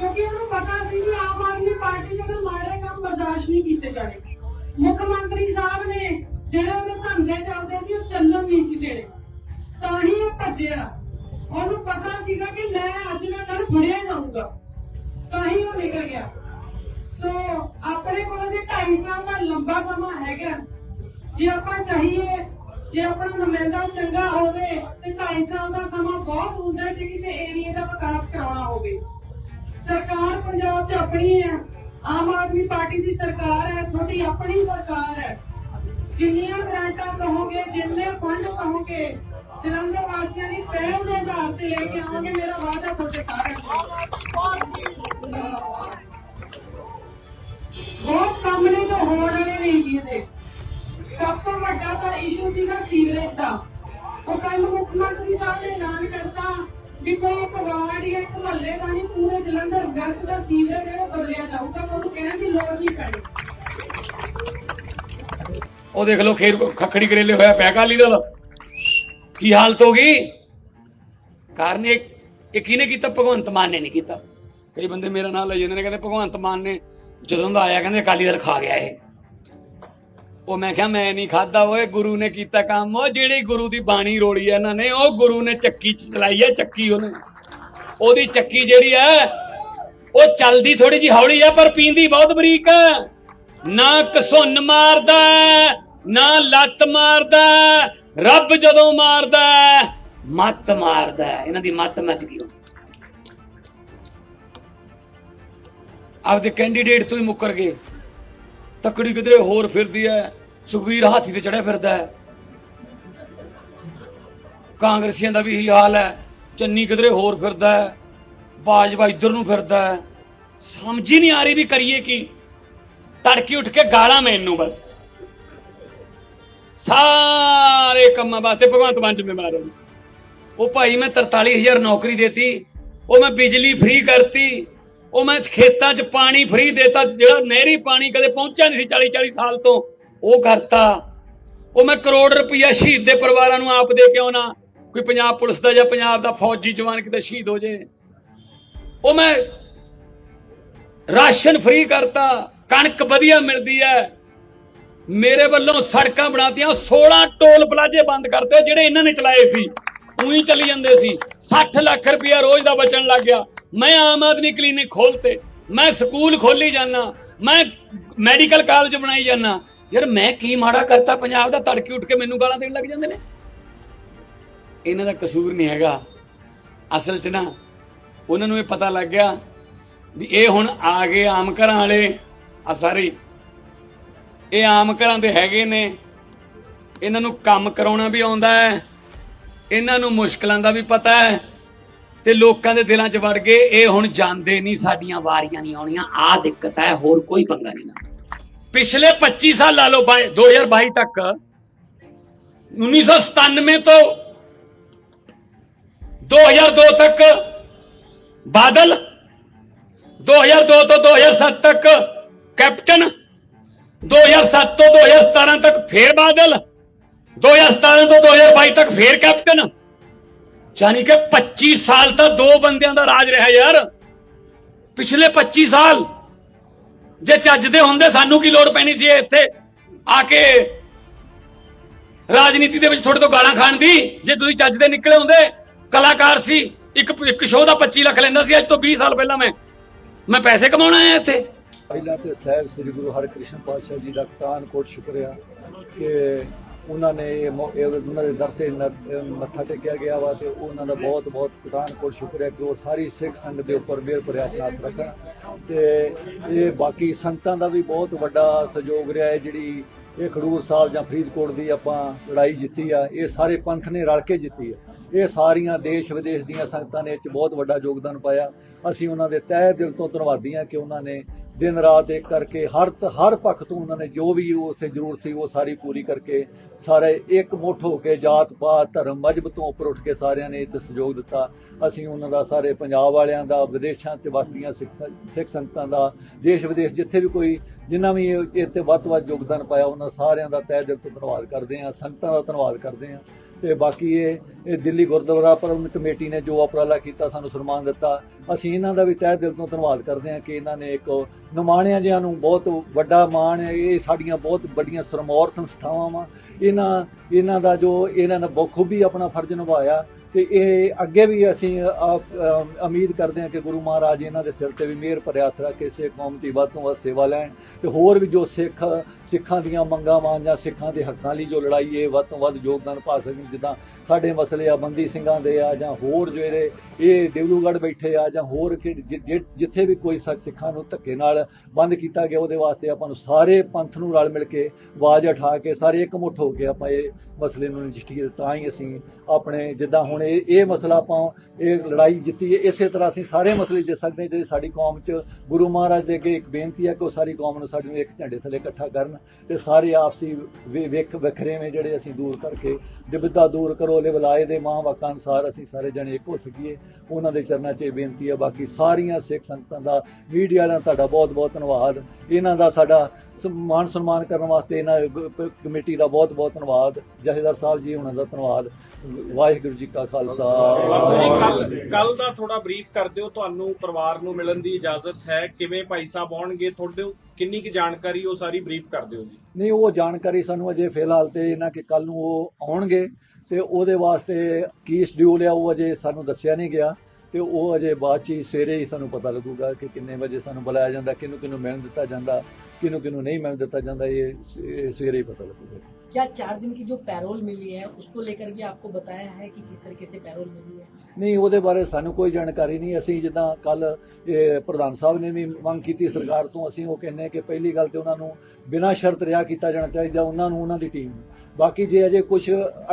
ਕਿਉਂਕਿ ਉਹਨੂੰ ਪਤਾ ਸੀ ਕਿ ਆਮ ਆਦਮੀ ਪਾਰਟੀ ਦੇ ਮਾੜੇ ਕੰਮ ਬਰਦਾਸ਼ਤ ਨਹੀਂ ਕੀਤੇ ਜਾਣੇ। ਮੁੱਖ ਮੰਤਰੀ ਸਾਹਿਬ ਨੇ ਜਿਹੜੇ ਉਹਦੇ ਧੰਦੇ ਚੱਲਦੇ ਸੀ, ਉਹ ਚੱਲਣ ਨਹੀਂ ਸੀ ਦੇਣੇ। ਤਾਂ ਹੀ ਉਹ ਭੱਜਿਆ। ਉਹਨੂੰ ਪਤਾ ਸੀਗਾ ਕਿ ਮੈਂ ਅੱਜ ਨਾ ਕੱਲ ਫੜਿਆ ਜਾਊਂਗਾ। ਤਾਂ ਹੀ ਉਹ ਨਿਕਲ ਗਿਆ। ਸੋ ਆਪਣੇ ਕੋਲ ਜੇ 2.5 ਸਾਲ ਦਾ ਲੰਬਾ ਸਮਾਂ ਹੈਗਾ। ਜੇ ਆਪਾਂ ਚਾਹੀਏ, ਜੇ ਆਪਣਾ ਨੁਮਾਇੰਦਾ ਚੰਗਾ ਹੋਵੇ, ਤੇ 2.5 ਸਾਲ ਦਾ ਸਮਾਂ ਬਹੁਤ ਹੁੰਦਾ ਜੇ ਕਿਸੇ ਏਰੀਆ ਦਾ ਵਿਕਾਸ ਕਰਾਉਣਾ ਹੋਵੇ। ਸਰਕਾਰ ਪੰਜਾਬ 'ਚ ਆਪਣੀ ਹੈ। ਆਮ ਆਦਮੀ ਪਾਰਟੀ ਦੀ ਸਰਕਾਰ ਹੈ, ਤੁਹਾਡੀ ਆਪਣੀ ਸਰਕਾਰ ਹੈ। ਜਿੰਨੀਆਂ ਗ੍ਰਾਂਟਾਂ ਕਹੋਗੇ, ਜਿੰਨੇ ਫੰਡ ਕਹੋਗੇ, ਜਲੰਧਰ ਵਾਸੀਆਂ ਦੀ ਪਹਿਲ ਦੇ ਆਧਾਰ ਤੇ ਲੈ ਕੇ ਆਵਾਂਗੇ, ਮੇਰਾ ਵਾਅਦਾ ਤੁਹਾਡੇ ਸਾਰਿਆਂ ਬਹੁਤ ਕੰਮ ਨੇ ਜੋ ਹੋਣ ਵਾਲੇ ਨੇ ਇੰਡੀਆ ਦੇ। ਸਭ ਤੋਂ ਵੱਡਾ ਤਾਂ ਇਸ਼ੂ ਸੀਗਾ ਸੀਵਰੇਜ ਦਾ। ਉਹ ਕੱਲ ਮੁੱਖ ਮੰਤਰੀ ਸਾਹਿਬ ਨੇ ਐਲਾਨ ਕਰਤਾ। ਵੀ ਕੋਈ ਇੱਕ ਜਾਂ ਮਹੱਲੇ ਦਾ ਨਹੀਂ ਪੂਰੇ ਜਲੰਧਰ ਵੈਸਟ ਦਾ ਸੀਵਰੇਜ ਹੈ, ਉਹ ਬਦਲਿਆ ਜਾਊਗਾ ਤੁਹਾਨੂੰ ਕਹਿਣ ਦੀ ਲੋੜ ਨਹੀਂ ਪੈਣੀ। ਉਹ ਦੇਖ ਲਓ, ਖੇਰ ਖੱਖੜੀ ਕਰੇਲੇ ਹੋਇਆ ਪਿਆ ਕਾਲੀ ਦਲ। ਕੀ ਹਾਲਤ ਹੋ ਗਈ? ਕਾਰਨ ਇਹ ਇਹ ਕਿਹਨੇ ਕੀਤਾ? ਭਗਵੰਤ ਮਾਨ ਨੇ ਨਹੀਂ ਕੀਤਾ। ਕਈ ਬੰਦੇ ਮੇਰਾ ਨਾਮ ਲੈ ਜਾਂਦੇ ਨੇ, ਕਹਿੰਦੇ ਭਗਵੰਤ ਮਾਨ ਨੇ ਜਦੋਂ ਦਾ ਆਇਆ, ਕਹਿੰਦੇ ਅਕਾਲੀ ਦਲ ਖਾ ਗਿਆ ਇਹ। ਉਹ ਮੈਂ ਕਿਹਾ, ਮੈਂ ਨਹੀਂ ਖਾਦਾ ਓਏ ਗੁਰੂ ਨੇ ਕੀਤਾ ਕੰਮ। ਉਹ ਜਿਹੜੀ ਗੁਰੂ ਦੀ ਬਾਣੀ ਰੋਲੀ ਹੈ ਇਹਨਾਂ ਨੇ, ਉਹ ਗੁਰੂ ਨੇ ਚੱਕੀ ਚਲਾਈ ਹੈ, ਚੱਕੀ ਉਹਨੇ। ਉਹਦੀ ਚੱਕੀ ਜਿਹੜੀ ਹੈ, ਉਹ ਚੱਲਦੀ ਥੋੜੀ ਜਿਹੀ ਹੌਲੀ ਹੈ, ਪਰ ਪੀਂਦੀ ਬਹੁਤ ਬਰੀਕ। ਹੈ ਨਾ ਕਸੁੰਨ ਮਾਰਦਾ, ਨਾ ਲੱਤ ਮਾਰਦਾ, ਰੱਬ ਜਦੋਂ ਮਾਰਦਾ, ਮੱਤ ਮਾਰਦਾ। ਇਹਨਾਂ ਦੀ ਮੱਤ ਮੱਚ ਗਈ ਆਪਦੇ ਕੈਂਡੀਡੇਟ ਤੋਂ ਹੀ ਮੁੱਕਰ ਗਏ। ਤਕੜੀ ਕਿਧਰੇ ਹੋਰ ਫਿਰਦੀ ਹੈ। ਸੁਖਵੀਰ ਹਾਥੀ ਤੇ ਚੜਿਆ ਫਿਰਦਾ ਹੈ। ਕਾਂਗਰਸੀਆਂ ਦਾ ਵੀ ਇਹੀ ਹਾਲ ਹੈ। ਚੰਨੀ ਕਿਧਰੇ ਹੋਰ ਫਿਰਦਾ ਹੈ। ਬਾਜਵਾ ਇੱਧਰ ਨੂੰ ਫਿਰਦਾ ਹੈ। ਸਮਝ ਹੀ ਨਹੀਂ ਆ ਰਹੀ ਵੀ ਕਰੀਏ ਕੀ। ਤੜਕੀ ਉੱਠ ਕੇ ਗਾਲਾਂ ਮੈਨੂੰ ਬਸ। ਸਾਰੇ ਕੰਮਾਂ ਵਾਸਤੇ ਭਗਵੰਤ ਮਾਨ ਜ਼ਿੰਮੇਵਾਰ ਹੈ। ਉਹ ਭਾਈ ਮੈਂ 43000 ਨੌਕਰੀ ਦੇਤੀ। ਉਹ ਮੈਂ ਬਿਜਲੀ ਫ੍ਰੀ ਕਰਤੀ। ਉਹ ਮੈਂ ਖੇਤਾਂ 'ਚ ਪਾਣੀ ਫ੍ਰੀ ਦੇਤਾ। ਜਿਹੜਾ ਨਹਿਰੀ ਪਾਣੀ ਕਦੇ ਪਹੁੰਚਿਆ ਨਹੀਂ ਸੀ 40 40 ਸਾਲ ਤੋਂ। ਉਹ ਕਰਤਾ ਉਹ ਮੈਂ ਕਰੋੜ ਰੁਪਈਆ ਸ਼ਹੀਦ ਦੇ ਪਰਿਵਾਰਾਂ ਨੂੰ ਆਪ ਦੇ ਕੇ ਆਉਣਾ। ਕੋਈ ਪੰਜਾਬ ਪੁਲਿਸ ਦਾ ਜਾਂ ਪੰਜਾਬ ਦਾ ਫੌਜੀ ਜਵਾਨ ਕਿਤੇ ਸ਼ਹੀਦ ਹੋ ਜੇ। ਉਹ ਮੈਂ ਰਾਸ਼ਨ ਫ੍ਰੀ ਕਰਤਾ, ਕਣਕ ਵਧੀਆ ਮਿਲਦੀ ਹੈ ਮੇਰੇ ਵੱਲੋਂ ਸੜਕਾਂ ਬਣਾਤੀਆਂ 16 ਟੋਲ ਪਲਾਜ਼ੇ ਬੰਦ ਕਰਤੇ ਜਿਹੜੇ ਇਹਨਾਂ ਨੇ ਚਲਾਏ ਸੀ। ਉਹੀ ਚੱਲੀ ਜਾਂਦੇ ਸੀ। 60 ਲੱਖ ਰੁਪਇਆ ਰੋਜ਼ ਦਾ ਬਚਣ ਲੱਗ ਗਿਆ। ਮੈਂ ਆਮ ਆਦਮੀ ਕਲੀਨਿਕ ਖੋਲਤੇ। ਮੈਂ ਸਕੂਲ ਖੋਲੀ ਜਾਣਾ ਮੈਂ ਮੈਡੀਕਲ ਕਾਲਜ ਬਣਾਈ ਜਾਣਾ ਯਾਰ ਮੈਂ ਕੀ ਮਾੜਾ ਕਰਤਾ, ਪੰਜਾਬ ਦਾ ਤੜਕੇ ਉੱਠ ਕੇ ਮੈਨੂੰ ਗਾਲਾਂ ਦੇਣ ਲੱਗ ਜਾਂਦੇ ਨੇ? ਇਹਨਾਂ ਦਾ ਕਸੂਰ ਨਹੀਂ ਹੈਗਾ। ਅਸਲ 'ਚ ਨਾ, ਉਹਨਾਂ ਨੂੰ ਇਹ ਪਤਾ ਲੱਗ ਗਿਆ ਵੀ ਇਹ ਹੁਣ ਆ ਗਏ ਆਮ ਘਰਾਂ ਵਾਲੇ। ਆ ਸਾਰੇ ਇਹ ਆਮ ਘਰਾਂ ਦੇ ਹੈਗੇ ਨੇ। ਇਹਨਾਂ ਨੂੰ ਕੰਮ ਕਰਾਉਣਾ ਵੀ ਆਉਂਦਾ ਹੈ। ਇਹਨਾਂ ਨੂੰ ਮੁਸ਼ਕਲਾਂ ਦਾ ਵੀ ਪਤਾ ਹੈ। ਤੇ ਲੋਕਾਂ ਦੇ ਦਿਲਾਂ 'ਚ ਵੜ ਗਏ ਇਹ ਹੁਣ ਜਾਂਦੇ ਨਹੀਂ, ਸਾਡੀਆਂ ਵਾਰੀਆਂ ਨਹੀਂ ਆਉਣੀਆਂ। ਆ ਦਿੱਕਤ ਹੈ, ਹੋਰ ਕੋਈ ਪੰਗਾ ਨਹੀਂ ਨਾ ਪਿਛਲੇ 25 ਸਾਲ ਲਾ ਲਓ ਬਾਈ- 2022 ਤੱਕ 1997 ਤੋਂ 2002 ਤੱਕ ਬਾਦਲ 2002 ਤੋਂ 2007 ਤੱਕ ਕੈਪਟਨ 2007 ਤੋਂ 2017 ਤੱਕ ਫੇਰ ਬਾਦਲ 2017 ਤੋਂ 2022 ਤੱਕ ਫੇਰ ਕੈਪਟਨ। ਯਾਨੀ ਕਿ 25 ਸਾਲ ਤਾਂ ਦੋ ਬੰਦਿਆਂ ਦਾ ਰਾਜ ਰਿਹਾ ਯਾਰ। ਪਿਛਲੇ 25 ਸਾਲ ਜੇ ਚੱਜਦੇ ਹੁੰਦੇ, ਸਾਨੂੰ ਕੀ ਲੋੜ ਪੈਣੀ ਸੀ ਇੱਥੇ? ਆ ਕੇ ਰਾਜਨੀਤੀ ਦੇ ਵਿੱਚ ਤੁਹਾਡੇ ਤੋਂ ਗਾਲਾਂ ਖਾਣ ਦੀ? ਜੇ ਤੁਸੀਂ ਚੱਜਦੇ ਨਿਕਲੇ ਹੁੰਦੇ, ਕਲਾਕਾਰ ਸੀ, ਇੱਕ ਇੱਕ ਸ਼ੋਅ ਦਾ 25 ਲੱਖ ਲੈਂਦਾ ਸੀ, ਅੱਜ ਤੋਂ 20 ਸਾਲ ਪਹਿਲਾਂ ਮੈਂ। ਮੈਂ ਪੈਸੇ ਕਮਾਉਣ ਆਇਆ ਇੱਥੇ। ਪਹਿਲਾਂ ਤੇ ਸਾਹਿਬ ਸ੍ਰੀ ਗੁਰੂ ਹਰਿਕ੍ਰਿਸ਼ਨ ਪਾਤਸ਼ਾਹ ਜੀ ਦਾ ਕਾਨ ਸ਼ੁਕਰੀਆ ਕਿ ਉਹਨਾਂ ਨੇ ਇਹ ਮੌ- ਇਹ ਉਹਨਾਂ ਦੇ ਦਰ ਤੇ ਨ- ਮੱਥਾ ਟੇਕਿਆ ਗਿਆ ਵਾ ਤੇ ਉਹਨਾਂ ਦਾ ਬਹੁਤ ਬਹੁਤ ਪਠਾਨਕੋਟ ਕੋਟ ਸ਼ੁਕਰੀਆ ਕਿ ਉਹ ਸਾਰੀ ਸਿੱਖ ਸੰਗਤ ਦੇ ਉੱਪਰ ਮਿਹਰ ਭਰਿਆ ਹੱਥ ਰੱਖਣ ਤੇ ਇਹ ਬਾਕੀ ਸੰਗਤਾਂ ਦਾ ਵੀ ਬਹੁਤ ਵੱਡਾ ਸਹਿਯੋਗ ਰਿਹਾ ਹੈ ਜਿਹੜੀ ਇਹ ਖਡੂਰ ਸਾਹਿਬ ਜਾਂ ਫਰੀਦਕੋਟ ਦੀ ਆਪਾਂ ਲੜਾਈ ਜਿੱਤੀ ਆ, ਇਹ ਸਾਰੇ ਪੰਥ ਨੇ ਰਲ ਕੇ ਜਿੱਤੀ ਆ। ਇਹ ਸਾਰੀਆਂ ਦੇਸ਼ ਵਿਦੇਸ਼ ਦੀਆਂ ਸੰਗਤਾਂ ਨੇ ਇਹ 'ਚ ਬਹੁਤ ਵੱਡਾ ਯੋਗਦਾਨ ਪਾਇਆ। ਅਸੀਂ ਉਹਨਾਂ ਦੇ ਤਹਿ ਦਿਲ ਤੋਂ ਧੰਨਵਾਦੀ ਹਾਂ ਕਿ ਉਹਨਾਂ ਨੇ ਦਿਨ ਰਾਤ ਇੱਕ ਕਰਕੇ ਹਰ ਤ- ਹਰ ਪੱਖ ਤੋਂ ਉਹਨਾਂ ਨੇ ਜੋ ਵੀ ਉੱਥੇ ਜ਼ਰੂਰਤ ਸੀ ਉਹ ਸਾਰੀ ਪੂਰੀ ਕਰਕੇ ਸਾਰੇ ਇੱਕ ਮੁੱਠ ਹੋ ਕੇ ਜਾਤ ਪਾਤ, ਧਰਮ ਮਜਬ ਤੋਂ ਉੱਪਰ ਉੱਠ ਕੇ ਸਾਰਿਆਂ ਨੇ ਇਹ 'ਚ ਸਹਿਯੋਗ ਦਿੱਤਾ। ਅਸੀਂ ਉਹਨਾਂ ਦਾ ਸਾਰੇ ਪੰਜਾਬ ਵਾਲਿਆਂ ਦਾ, ਵਿਦੇਸ਼ਾਂ 'ਚ ਵਸਦੀਆਂ ਸਿੱਖ ਸਿੱਖ ਸੰਗਤਾਂ ਦਾ, ਦੇਸ਼ ਵਿਦੇਸ਼ ਜਿੱਥੇ ਵੀ ਕੋਈ ਜਿੰਨਾ ਵੀ ਇਹ ਤੇ ਵੱਧ ਤੋਂ ਵੱਧ ਯੋਗਦਾਨ ਪਾਇਆ, ਉਹਨਾਂ ਸਾਰਿਆਂ ਦਾ ਤਹਿ ਦਿਲ ਤੋਂ ਧੰਨਵਾਦ ਕਰਦੇ ਹਾਂ, ਸੰਗਤਾਂ ਦਾ ਧੰਨਵਾਦ ਕਰਦੇ ਹਾਂ। ਤੇ ਬਾਕੀ ਇਹ ਇਹ ਦਿੱਲੀ ਗੁਰਦੁਆਰਾ ਪ੍ਰਬੰਧਕ ਕਮੇਟੀ ਨੇ ਜੋ ਉਪਰਾਲਾ ਕੀਤਾ, ਸਾਨੂੰ ਸਨਮਾਨ ਦਿੱਤਾ। ਅਸੀਂ ਇਹਨਾਂ ਦਾ ਵੀ ਤਹਿ ਦਿਲ ਤੋਂ ਧੰਨਵਾਦ ਕਰਦੇ ਹਾਂ ਕਿ ਇਹਨਾਂ ਨੇ ਇੱਕ ਨਿਮਾਣਿਆਂ ਜਿਹਾਂ ਨੂੰ ਬਹੁਤ ਵੱਡਾ ਮਾਣ ਹੈ। ਇਹ ਸਾਡੀਆਂ ਬਹੁਤ ਵੱਡੀਆਂ ਸਰਮੌਰ ਸੰਸਥਾਵਾਂ ਵਾ। ਇਹਨਾਂ ਇਹਨਾਂ ਦਾ ਜੋ, ਇਹਨਾਂ ਨੇ ਬਖੂਬੀ ਆਪਣਾ ਫਰਜ਼ ਨਿਭਾਇਆ। ਤੇ ਇਹ ਅੱਗੇ ਵੀ ਅਸੀਂ ਉਮੀਦ ਕਰਦੇ ਹਾਂ ਕਿ ਗੁਰੂ ਮਹਾਰਾਜ ਇਹਨਾਂ ਦੇ ਸਿਰ ਤੇ ਵੀ ਮਿਹਰ ਭਰਿਆ ਹੱਥ ਰੱਖ ਕੇ ਸਿੱਖ ਕੌਮ ਦੀ ਵੱਧ ਤੋਂ ਵੱਧ ਸੇਵਾ ਲੈਣ ਤੇ ਹੋਰ ਵੀ ਜੋ ਸਿੱਖ, ਸਿੱਖਾਂ ਦੀਆਂ ਮੰਗਾਂ ਵਾਂ ਜਾਂ ਸਿੱਖਾਂ ਦੇ ਹੱਕਾਂ ਲਈ ਜੋ ਲੜਾਈ ਹੈ ਵੱਧ ਤੋਂ ਵੱਧ ਯੋਗਦਾਨ ਪਾ ਸਕਣ, ਜਿੱਦਾਂ ਸਾਡੇ ਮਸਲੇ ਆ ਬੰਦੀ ਸਿੰਘਾਂ ਦੇ ਆ ਜਾਂ ਹੋਰ ਜਿਹੜੇ ਇਹ ਦਿਵਲੂਗੜ੍ਹ ਬੈਠੇ ਆ ਜਾਂ ਹੋਰ ਕਿ ਜਿ- ਜਿ- ਜਿੱਥੇ ਵੀ ਕੋਈ ਸੱਚ ਸਿੱਖਾਂ ਨੂੰ ਧੱਕੇ ਨਾਲ ਬੰਦ ਕੀਤਾ ਗਿਆ, ਉਹਦੇ ਵਾਸਤੇ ਆਪਾਂ ਨੂੰ ਸਾਰੇ ਪੰਥ ਨੂੰ ਰਲ ਮਿਲ ਕੇ ਆਵਾਜ਼ ਉਠਾ ਕੇ, ਸਾਰੇ ਇਕਮੁੱਠ ਹੋ ਕੇ ਆਪਾਂ ਇਹ ਮਸਲੇ ਨੂੰ ਨਜਿੱਠੀਏ ਤਾਂ ਹੀ ਅਸੀਂ ਆਪਣੇ ਜਿੱਦਾਂ ਹੁਣ ਇਹ ਇਹ ਮਸਲਾ ਆਪਾਂ ਇਹ ਲੜਾਈ ਜਿੱਤੀ ਹੈ, ਇਸੇ ਤਰ੍ਹਾਂ ਅਸੀਂ ਸਾਰੇ ਮਸਲੇ ਜਿੱਤ ਸਕਦੇ ਹਾਂ ਜੇ ਸਾਡੀ ਕੌਮ 'ਚ ਗੁਰੂ ਮਹਾਰਾਜ ਦੇ ਅੱਗੇ ਇੱਕ ਬੇਨਤੀ ਹੈ ਕਿ ਉਹ ਸਾਰੀ ਕੌਮ ਨੂੰ ਸਾਡੇ ਨੂੰ ਇੱਕ ਝੰਡੇ ਥੱਲੇ ਇਕੱਠਾ ਕਰਨ ਤੇ ਸਾਰੇ ਆਪਸੀ ਵੇਖ ਵਿਖ ਵਖਰੇਵੇਂ ਜਿਹੜੇ ਅਸੀਂ ਦੂਰ ਕਰਕੇ ਦਿਬਦਾ ਦੂਰ ਕਰੋ ਲੈ ਵਲਾਏ ਦੇ ਮਹਾਂਵਾਕਾਂ ਅਨਸਾਰ ਅਸੀਂ ਸਾਰੇ ਜਣੇ ਇੱਕ ਹੋ ਸਕੀਏ। ਉਹਨਾਂ ਦੇ ਚਰਨਾਂ 'ਚ ਇਹ ਬੇਨਤੀ ਹੈ, ਬਾਕੀ ਸਾਰੀਆਂ ਸਿੱਖ ਸੰਗਤਾਂ ਦਾ, ਮੀਡੀਆ ਦਾ ਤੁਹਾਡਾ ਬਹੁਤ ਬਹੁਤ ਧੰਨਵਾਦ। ਇਹਨਾਂ ਦਾ ਸਾਡਾ ਸਨਮਾਨ ਸਨਮਾਨ ਕਰਨ ਵਾਸਤੇ ਇਹਨਾਂ ਕਮੇਟੀ ਦਾ ਬਹੁਤ ਬਹੁਤ ਧੰਨਵਾਦ। ਜਥੇਦਾਰ ਸਾਹਿਬ ਜੀ, ਉਹਨਾਂ ਦਾ ਧੰਨਵਾਦ। ਵਾਹਿਗੁਰੂ ਜੀ ਕਾ ਖਾਲਸਾ। ਕੱਲ ਕੱਲ ਦਾ ਥੋੜਾ ਬਰੀਫ ਕਰ ਦਿਓ ਤੁਹਾਨੂੰ ਪਰਿਵਾਰ ਨੂੰ ਮਿਲਣ ਦੀ ਇਜਾਜ਼ਤ ਹੈ। ਕਿਵੇਂ ਭਾਈ ਸਾਹਿਬ ਆਉਣਗੇ ਤੁਹਾਡੇ ਕਿੰਨੀ ਕੀ ਜਾਣਕਾਰੀ ਉਹ ਸਾਰੀ ਬਰੀਫ ਕਰ ਦਿਓ ਜੀ। ਨਹੀਂ ਉਹ ਜਾਣਕਾਰੀ ਸਾਨੂੰ ਅਜੇ ਫਿਲਹਾਲ ਤੇ ਇਹਨਾਂ ਕਿ ਕੱਲ ਨੂੰ ਉਹ ਆਉਣਗੇ ਤੇ ਉਹਦੇ ਵਾਸਤੇ ਕੀ ਸ਼ਡਿਊਲ ਆ ਉਹ ਅਜੇ ਸਾਨੂੰ ਦੱਸਿਆ ਨਹੀਂ ਗਿਆ। ਤੇ ਉਹ ਅਜੇ ਬਾਅਦ ਚ ਹੀ ਸਵੇਰੇ ਹੀ ਸਾਨੂੰ ਪਤਾ ਲੱਗੂਗਾ ਕਿ ਕਿੰਨੇ ਵਜੇ ਸਾਨੂੰ ਬੁਲਾਇਆ ਜਾਂਦਾ ਕਿਹਨੂੰ ਕਿਹਨੂੰ ਮਿਲਣ ਦਿੱਤਾ ਜਾਂਦਾ ਕਿਹਨੂੰ ਕਿਹਨੂੰ ਨਹੀਂ ਮਿਲਣ ਦਿੱਤਾ ਜਾਂਦਾ ਇਹ ਸ- ਇਹ ਸਵੇਰੇ ਹੀ ਪਤਾ ਲੱਗੂਗਾ क्या चार दिन की जो पैरोल मिली है उसको लेकर भी आपको बताया है कि किस तरीके से पैरोल मिली है ਨਹੀਂ ਉਹਦੇ ਬਾਰੇ ਸਾਨੂੰ ਕੋਈ ਜਾਣਕਾਰੀ ਨਹੀਂ ਅਸੀਂ ਜਿੱਦਾਂ ਕੱਲ ਪ੍ਰਧਾਨ ਸਾਹਿਬ ਨੇ ਵੀ ਮੰਗ ਕੀਤੀ ਸਰਕਾਰ ਤੋਂ ਅਸੀਂ ਉਹ ਕਹਿੰਦੇ ਕਿ ਪਹਿਲੀ ਗੱਲ ਤੇ ਉਹਨਾਂ ਨੂੰ ਬਿਨਾਂ ਸ਼ਰਤ ਰਿਹਾ ਕੀਤਾ ਜਾਣਾ ਚਾਹੀਦਾ ਉਹਨਾਂ ਨੂੰ ਉਹਨਾਂ ਦੀ ਟੀਮ ਨੂੰ ਬਾਕੀ ਜੇ ਅਜੇ ਕੁਝ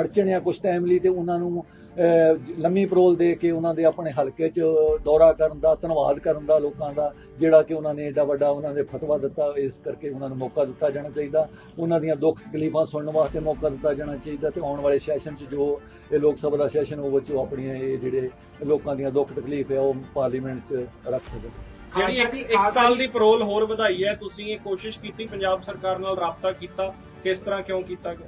ਅੜਚਣ ਜਾਂ ਕੁਝ ਟਾਈਮ ਲਈ ਤੇ ਉਹਨਾਂ ਨੂੰ ਅਹ, ਲੰਮੀ ਪਰੋਲ ਦੇ ਕੇ ਉਹਨਾਂ ਦੇ ਆਪਣੇ ਹਲਕੇ 'ਚ ਦੌਰਾ ਕਰਨ ਦਾ ਧੰਨਵਾਦ ਕਰਨ ਦਾ ਲੋਕਾਂ ਦਾ ਜਿਹੜਾ ਕਿ ਉਹਨਾਂ ਨੇ ਏਡਾ ਵੱਡਾ ਉਹਨਾਂ ਨੇ ਫਤਵਾ ਦਿੱਤਾ ਇਸ ਕਰਕੇ ਉਹਨਾਂ ਨੂੰ ਮੌਕਾ ਦਿੱਤਾ ਜਾਣਾ ਚਾਹੀਦਾ। ਉਹਨਾਂ ਦੀਆਂ ਦੁੱਖ ਤਕਲੀਫਾਂ ਸੁਣਨ ਵਾਸਤੇ ਮੌਕਾ ਦਿੱਤਾ ਜਾਣਾ ਚਾਹੀਦਾ ਤੇ ਆਉਣ ਵਾਲੇ ਸੈਸ਼ਨ 'ਚ ਜੋ ਇਹ ਲੋਕ ਸਭਾ ਦਾ ਸੈਸ਼ਨ ਉਹ ਵਿੱਚ ਉਹ ਆਪਣੀਆਂ ਇਹ ਜਿਹੜੇ ਲੋਕਾਂ ਦੀਆਂ ਦੁੱਖ ਤਕਲੀਫ ਹੈ ਉਹ ਪਾਰਲੀਮੈਂਟ 'ਚ ਰੱਖ ਸਕਣ ਜਿਹੜੀ ਇੱਕ, ਇੱਕ ਸਾਲ ਦੀ ਪਰੋਲ ਹੋਰ ਵਧਾਈ ਹੈ ਤੁਸੀਂ ਇਹ ਕੋਸ਼ਿਸ਼ ਕੀਤੀ ਪੰਜਾਬ ਸਰਕਾਰ ਨਾਲ ਰਾਬਤਾ ਕੀਤਾ ਕਿਸ ਤਰ੍ਹਾਂ ਕਿਉਂ ਕੀਤਾ ਗਿਆ?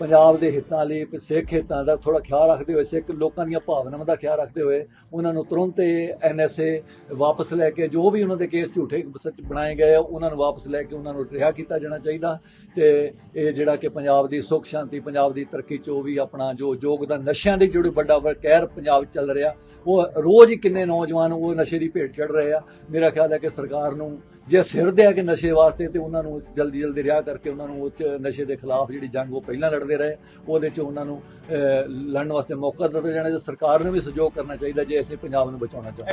ਪੰਜਾਬ ਦੇ ਹਿੱਤਾਂ ਲਈ, ਤੇ ਸਿੱਖ ਹਿੱਤਾਂ ਦਾ ਥੋੜਾ ਖਿਆਲ ਰੱਖਦੇ ਹੋਏ, ਸਿੱਖ ਲੋਕਾਂ ਦੀਆਂ ਭਾਵਨਾਵਾਂ ਦਾ ਖਿਆਲ ਰੱਖਦੇ ਹੋਏ, ਉਹਨਾਂ ਨੂੰ ਤੁਰੰਤ ਐਨਐਸਏ ਵਾਪਸ ਲੈ ਕੇ, ਜੋ ਵੀ ਉਹਨਾਂ ਦੇ ਕੇਸ ਝੂਠੇ ਸੱਚ ਬਣਾਏ ਗਏ ਆ, ਉਹਨਾਂ ਨੂੰ ਵਾਪਸ ਲੈ ਕੇ ਉਹਨਾਂ ਨੂੰ ਰਿਹਾ ਕੀਤਾ ਜਾਣਾ ਚਾਹੀਦਾ। ਤੇ ਇਹ ਜਿਹੜਾ ਕਿ ਪੰਜਾਬ ਦੀ ਸੁੱਖ ਸ਼ਾਂਤੀ, ਪੰਜਾਬ ਦੀ ਤਰੱਕੀ ਚ ਉਹ ਵੀ ਆਪਣਾ ਜੋ ਯੋਗਦਾਨ ਨਸ਼ਿਆਂ ਦੇ ਜਿਹੜੇ ਵੱਡਾ ਕਹਿਰ ਪੰਜਾਬ ਚੱਲ ਰਿਹਾ, ਉਹ ਰੋਜ਼ ਹੀ ਕਿੰਨੇ ਨੌਜਵਾਨ ਉਹ ਨਸ਼ੇ ਦੀ ਭੇਟ ਚੜ ਰਹੇ ਆ। ਮੇਰਾ ਖਿਆਲ ਹੈ ਕਿ ਸਰਕਾਰ ਨੂੰ ਜੇ ਸਿਰ ਦੇ ਆ ਕਿ ਨਸ਼ੇ ਵਾਸਤੇ, ਤੇ ਉਹਨਾਂ ਨੂੰ ਜਲਦੀ ਜਲਦੀ ਰਿਹਾ ਕਰਕੇ ਉਹਨਾਂ ਨੂੰ ਉਸ ਨਸ਼ੇ ਦੇ ਖਿਲਾਫ ਜਿਹੜੀ ਜੰਗ ਉਹ ਪਹਿਲਾਂ ਲੜ ਲੜਦੇ ਰਹੇ ਉਹਦੇ 'ਚ ਉਹਨਾਂ ਨੂੰ ਅਹ, ਲੜਨ ਵਾਸਤੇ ਮੌਕਾ ਦਿੱਤਾ ਜਾਣਾ ਤੇ ਸਰਕਾਰ ਨੂੰ ਵੀ ਸਹਿਯੋਗ ਕਰਨਾ ਚਾਹੀਦਾ ਜੇ ਅਸੀਂ ਪੰਜਾਬ ਨੂੰ ਬਚਾਉਣਾ ਚਾਹੁੰਦੇ